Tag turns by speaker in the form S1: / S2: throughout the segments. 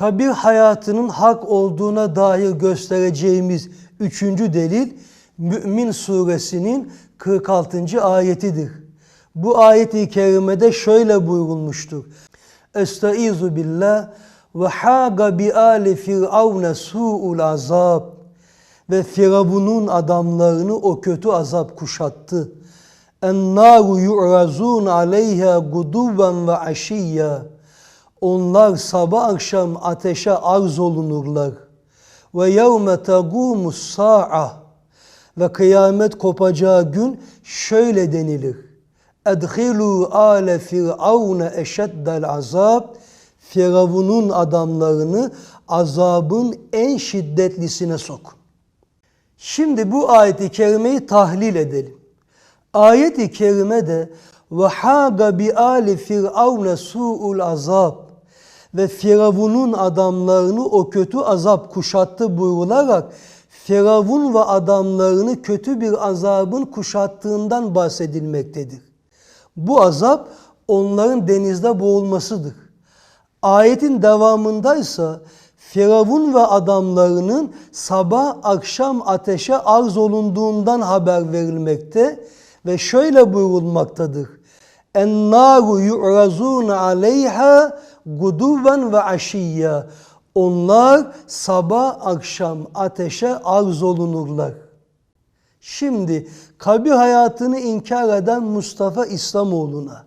S1: kabir hayatının hak olduğuna dair göstereceğimiz üçüncü delil Mü'min suresinin 46. ayetidir. Bu ayeti kerimede şöyle buyurulmuştur. Estaizu billah ve haga bi ali firavne su'ul azab ve Firavun'un adamlarını o kötü azap kuşattı. En-naru yu'razun aleyha guduven ve aşiyya. Onlar sabah akşam ateşe arz olunurlar. Ve yevme tegumus sa'a. Ve kıyamet kopacağı gün şöyle denilir. Edhilu ale firavune eşeddel azab. Firavun'un adamlarını azabın en şiddetlisine sokun. Şimdi bu ayeti kerimeyi tahlil edelim. Ayet-i kerimede ve haga bi ali firavne su'ul azab ve Firavun'un adamlarını o kötü azap kuşattı buyrularak Firavun ve adamlarını kötü bir azabın kuşattığından bahsedilmektedir. Bu azap onların denizde boğulmasıdır. Ayetin devamındaysa Firavun ve adamlarının sabah akşam ateşe arz olunduğundan haber verilmekte ve şöyle buyurulmaktadır. En-naru yu'razun aleyha guduven ve aşiyya. Onlar sabah akşam ateşe arz olunurlar. Şimdi kabir hayatını inkar eden Mustafa İslamoğlu'na,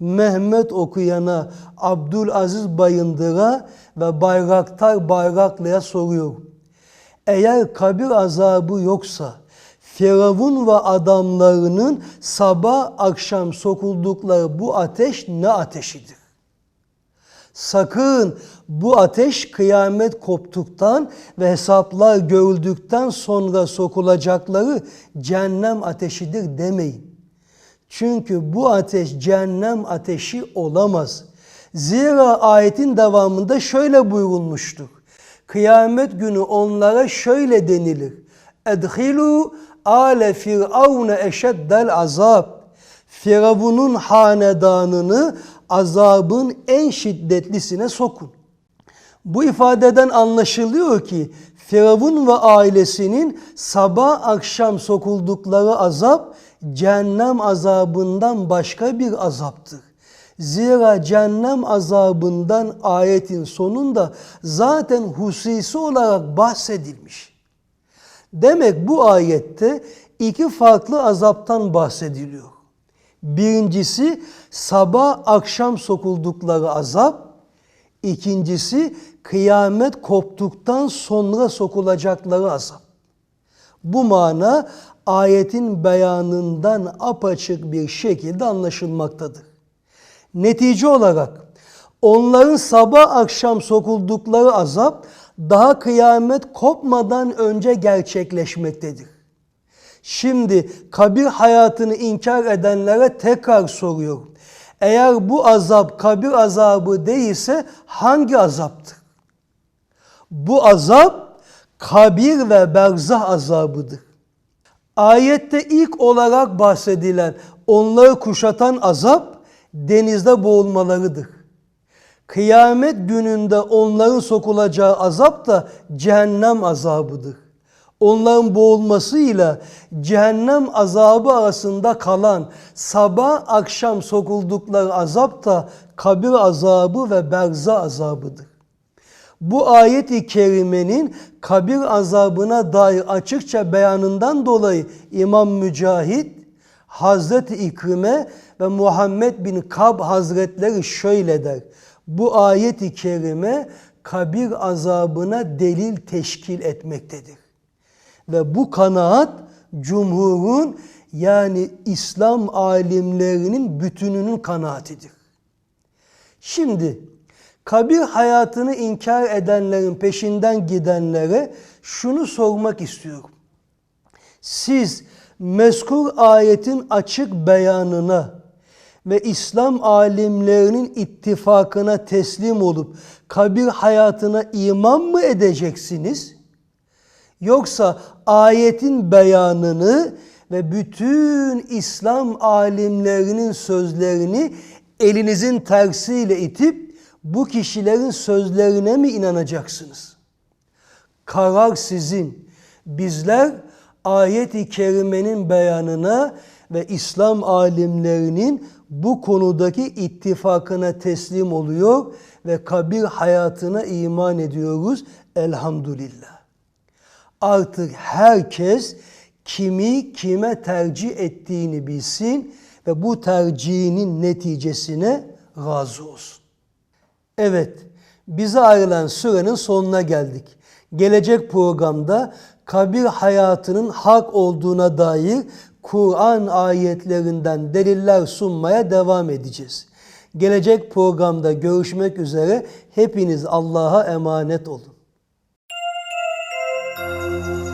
S1: Mehmet Okuyan'a, Abdülaziz Bayındır'a ve Bayraktar Bayraklı'ya soruyorum. Eğer kabir azabı yoksa Firavun ve adamlarının sabah akşam sokuldukları bu ateş ne ateşidir? Sakın bu ateş kıyamet koptuktan ve hesaplar görüldükten sonra sokulacakları cehennem ateşidir demeyin. Çünkü bu ateş cehennem ateşi olamaz. Zira ayetin devamında şöyle buyurulmuştur. Kıyamet günü onlara şöyle denilir. Edhilu ale firavne eşeddel azab. Firavun'un hanedanını azabın en şiddetlisine sokun. Bu ifadeden anlaşılıyor ki Firavun ve ailesinin sabah akşam sokuldukları azap cehennem azabından başka bir azaptır. Zira cehennem azabından ayetin sonunda zaten hususi olarak bahsedilmiş. Demek bu ayette iki farklı azaptan bahsediliyor. Birincisi sabah akşam sokuldukları azap, ikincisi kıyamet koptuktan sonra sokulacakları azap. Bu mana ayetin beyanından apaçık bir şekilde anlaşılmaktadır. Netice olarak onların sabah akşam sokuldukları azap daha kıyamet kopmadan önce gerçekleşmektedir. Şimdi kabir hayatını inkar edenlere tekrar soruyorum. Eğer bu azap kabir azabı değilse hangi azaptır? Bu azap kabir ve berzah azabıdır. Ayette ilk olarak bahsedilen onları kuşatan azap denizde boğulmalarıdır. Kıyamet gününde onların sokulacağı azap da cehennem azabıdır. Onların boğulmasıyla cehennem azabı arasında kalan sabah akşam sokuldukları azap da kabir azabı ve berza azabıdır. Bu ayet-i kerimenin kabir azabına dair açıkça beyanından dolayı İmam Mücahit, Hazreti İkrime ve Muhammed bin Kab Hazretleri şöyle der. Bu ayet-i kerime kabir azabına delil teşkil etmektedir. Ve bu kanaat cumhurun yani İslam alimlerinin bütününün kanaatidir. Şimdi kabir hayatını inkar edenlerin peşinden gidenlere şunu sormak istiyorum. Siz mezkur ayetin açık beyanına ve İslam alimlerinin ittifakına teslim olup kabir hayatına iman mı edeceksiniz? Yoksa ayetin beyanını ve bütün İslam alimlerinin sözlerini elinizin tersiyle itip bu kişilerin sözlerine mi inanacaksınız? Karar sizin. Bizler ayet-i kerimenin beyanına ve İslam alimlerinin bu konudaki ittifakına teslim oluyor ve kabir hayatına iman ediyoruz elhamdülillah. Artık herkes kimi kime tercih ettiğini bilsin ve bu tercihinin neticesine razı olsun. Evet, bize ayrılan sürenin sonuna geldik. Gelecek programda kabir hayatının hak olduğuna dair Kur'an ayetlerinden deliller sunmaya devam edeceğiz. Gelecek programda görüşmek üzere hepiniz Allah'a emanet olun. Música